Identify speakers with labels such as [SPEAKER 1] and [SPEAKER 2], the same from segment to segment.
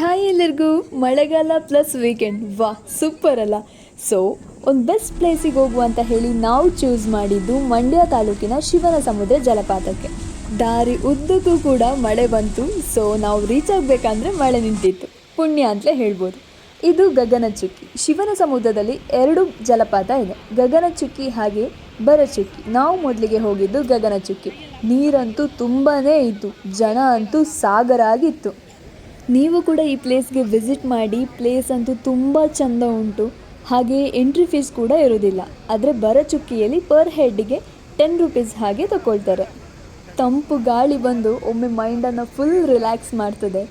[SPEAKER 1] Hi ಎಲ್ಲರಿಗೂ, ಮಳೆಗಾಲ plus weekend ವಾ ಸೂಪರ್ ಅಲ್ಲ. ಸೊ ಒಂದು ಬೆಸ್ಟ್ ಪ್ಲೇಸಿಗೆ ಹೋಗುವ ಅಂತ ಹೇಳಿ ನಾವು ಚೂಸ್ ಮಾಡಿದ್ದು ಮಂಡ್ಯ ತಾಲೂಕಿನ ಶಿವನ ಸಮುದ್ರ ಜಲಪಾತಕ್ಕೆ. ದಾರಿ ಉದ್ದಕ್ಕೂ ಕೂಡ ಮಳೆ ಬಂತು. ಸೊ ನಾವು ರೀಚ್ ಆಗಬೇಕಂದ್ರೆ ಮಳೆ ನಿಂತಿತ್ತು. ಪುಣ್ಯ ಅಂತಲೇ ಹೇಳ್ಬೋದು. ಇದು ಗಗನಚುಕ್ಕಿ. ಶಿವನ ಸಮುದ್ರದಲ್ಲಿ ಎರಡು ಜಲಪಾತ ಇದೆ. ಗಗನಚುಕ್ಕಿ ಹಾಗೆ ಬರಚುಕ್ಕಿ ನಾವು ಮೊದಲಿಗೆ ಹೋಗಿದ್ದು ಗಗನಚುಕ್ಕಿ. ನೀರಂತೂ ತುಂಬಾ ಇತ್ತು. ಜನ ಅಂತೂ ಸಾಗರ ಆಗಿತ್ತು ನೀವು ಕೂಡ ಈ ಪ್ಲೇಸ್ಗೆ ವಿಸಿಟ್ ಮಾಡಿ, ಪ್ಲೇಸ್ ಅಂತೂ ತುಂಬ ಚೆಂದ ಉಂಟು. ಹಾಗೆ ಎಂಟ್ರಿ ಫೀಸ್ ಕೂಡ ಇರೋದಿಲ್ಲ ಆದರೆ ಬರಚುಕ್ಕಿಯಲ್ಲಿ ಪರ್ ಹೆಡ್ಗೆ ಟೆನ್ ರುಪೀಸ್ ಹಾಗೆ ತಗೊಳ್ತಾರೆ ತಂಪು ಗಾಳಿ ಬಂದು ಒಮ್ಮೆ ಮೈಂಡನ್ನು ಫುಲ್ ರಿಲ್ಯಾಕ್ಸ್ ಮಾಡ್ತದೆ.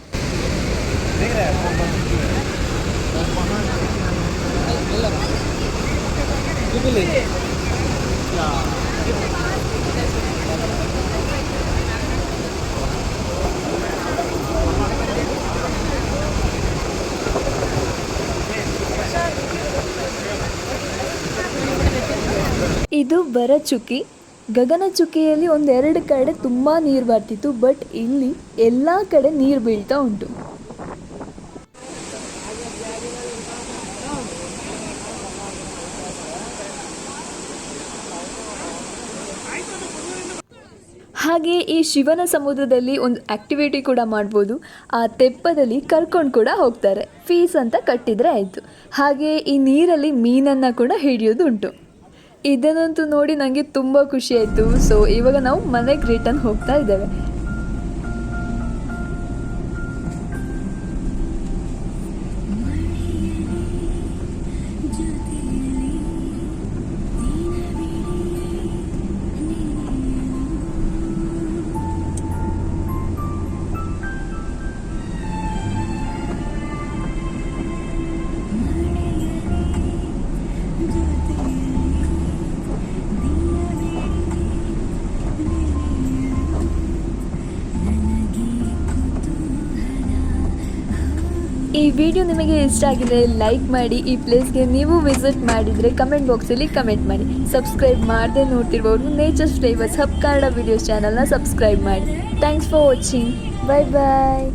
[SPEAKER 1] ಇದು ಬರಚುಕ್ಕಿ. ಗಗನಚುಕ್ಕಿಯಲ್ಲಿ ಒಂದೆರಡು ಕಡೆ ತುಂಬ ನೀರು ಬರ್ತಿತ್ತು, ಬಟ್ ಇಲ್ಲಿ ಎಲ್ಲ ಕಡೆ ನೀರು ಬೀಳ್ತಾ ಉಂಟು. ಹಾಗೆ ಈ ಶಿವನ ಸಮುದ್ರದಲ್ಲಿ ಒಂದು ಆಕ್ಟಿವಿಟಿ ಕೂಡ ಮಾಡ್ಬೋದು. ಆ ತೆಪ್ಪದಲ್ಲಿ ಕರ್ಕೊಂಡು ಕೂಡ ಹೋಗ್ತಾರೆ. ಫೀಸ್ ಅಂತ ಕಟ್ಟಿದರೆ ಆಯಿತು. ಹಾಗೆ ಈ ನೀರಲ್ಲಿ ಮೀನನ್ನು ಕೂಡ ಹಿಡಿಯೋದು ಉಂಟು ಇದನ್ನಂತೂ ನೋಡಿ ನನಗೆ ತುಂಬ ಖುಷಿ ಆಯಿತು. ಸೊ ಇವಾಗ ನಾವು ಮನೆಗೆ ರಿಟರ್ನ್ ಹೋಗ್ತಾ ಇದ್ದೇವೆ. ಈ ವಿಡಿಯೋ ನಿಮಗೆ ಇಷ್ಟ ಆಗಿದೆ ಲೈಕ್ ಮಾಡಿ, ಈ ಪ್ಲೇಸ್ಗೆ ನೀವು ವಿಸಿಟ್ ಮಾಡಿದರೆ ಕಮೆಂಟ್ ಬಾಕ್ಸಲ್ಲಿ ಕಮೆಂಟ್ ಮಾಡಿ. ಸಬ್ಸ್ಕ್ರೈಬ್ ಮಾಡದೆ ನೋಡ್ತಿರ್ಬೋದು nature flavours hub Kannada videos ಚಾನಲ್ನ ಸಬ್ಸ್ಕ್ರೈಬ್ ಮಾಡಿ. Thanks for watching bye bye